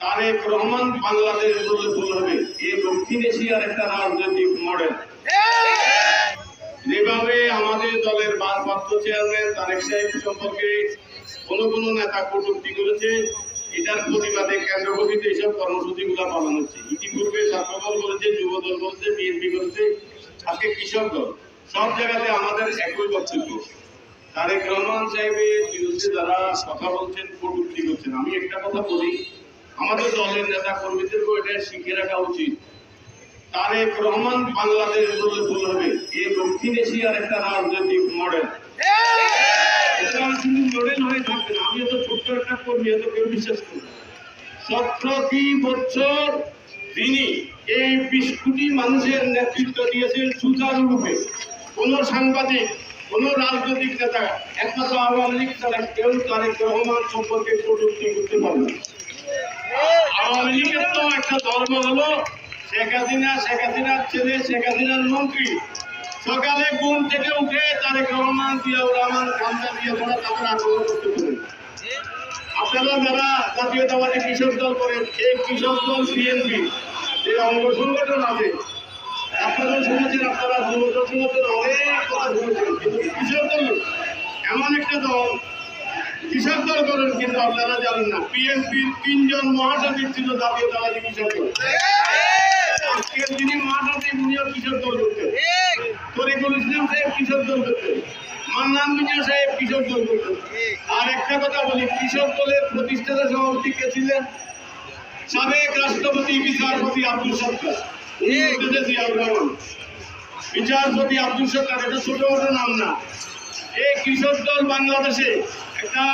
তারেক রহমান বাংলাদেশ বলে ভুল হবে। এ দক্ষিণ এশিয়ার একটা রাজনৈতিক মডেল যেভাবে আমাদের দলের ভারপ্রাপ্ত চেয়ারম্যান তারেক সাহেব সম্পর্কে কোন কোন নেতা কটূক্তি করেছে। এটার প্রতিবাদে কেন্দ্রগঠিত এইসব কর্মসূচিগুলো পালন হচ্ছে। ইতিপূর্বে ছাত্রদল করেছে যুবদল করেছে বিএনপি করেছে আজকে কৃষক দল। সব জায়গাতে আমাদের একই বক্তব্য। তারেক রহমান সাহেবের বিরুদ্ধে যারা কথা বলছেন, কটূক্তি করছেন। আমি একটা কথা বলি আমাদের দলের নেতা কর্মীদেরকেও এটা শিখে রাখা উচিত। তারেক রহমান বাংলাদেশ বলে ভুল হবে। এ দক্ষিণ এশিয়ার একটা রাজনৈতিক মডেল মানুষের নেতৃত্ব দিয়েছেন সুচারুরূপে। কোন সাংবাদিক, কোন রাজনৈতিক নেতা, একমাত্র আওয়ামী লীগ ছাড়া কেউ তারেক রহমান সম্পর্কে কটূক্তি করতে পারবে আওয়ামী লীগের তো একটা ধর্ম হলো শেখ হাসিনা শেখ হাসিনার ছেলে শেখ হাসিনার মন্ত্রী সকালে ঘুম থেকে উঠে তারেক রহমান জিয়াউর রহমান খামদা দিয়ে ছাড়া তাদের আগ্রহ করতে পারেন আপনারা যারা জাতীয়তাবাদী কৃষক দল করেন এই কৃষক দল বিএনপি যে অঙ্গ সংগঠন আছে আপনারা শুনেছেন, আপনারা যুব সংগঠন অনেক কথা শুনেছেন। কৃষক দল এমন একটা দল কৃষক দল করেন কিন্তু আপনারা জানেন না। বিএনপির তিনজন মহাসচিব ছিল জাতীয়তাবাদী কৃষক দল। মহাসচিব উনিও দল করতেন। তরিকুল ইসলাম সাহেব দল করতেন। মান্নান সাহেব দল করতেন। আর একটা কথা বলি, কৃষক দলের প্রতিষ্ঠাতা সভাপতি কে ছিলেন? সাবেক রাষ্ট্রপতি, বিচারপতি আব্দুল হচ্ছে জিয়াউর রহমান। বিচারপতি আব্দুল এটা ছোট নাম না। এই কৃষক দল বাংলাদেশে একটা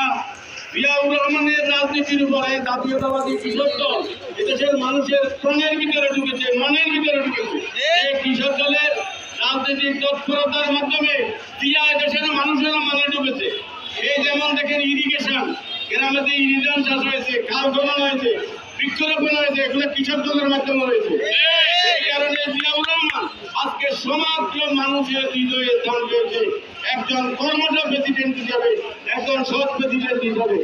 জিয়াউর রহমানের রাজনীতির উপরে জাতীয়তাবাদী কৃষক দল এদেশের মানুষের প্রাণের ভিতরে ঢুকেছে, মনের ভিতরে ঢুকেছে। এই কৃষক দলের রাজনৈতিক তৎপরতার মাধ্যমে দিয়া দেশের মানুষের মনে ঢুকেছে। এই যেমন দেখেন ইরিগেশন গ্রামেতে ইরিগেশন চাষ হয়েছে খনন হয়েছে, বৃক্ষরোপণ হয়েছে, এগুলো কৃষক দলের মাধ্যমে হয়েছে। সমগ্র মানুষের হৃদয়ে দল রয়েছে একজন কর্মঠ প্রেসিডেন্ট হিসাবে একজন সৎ প্রেসিডেন্ট হিসাবে।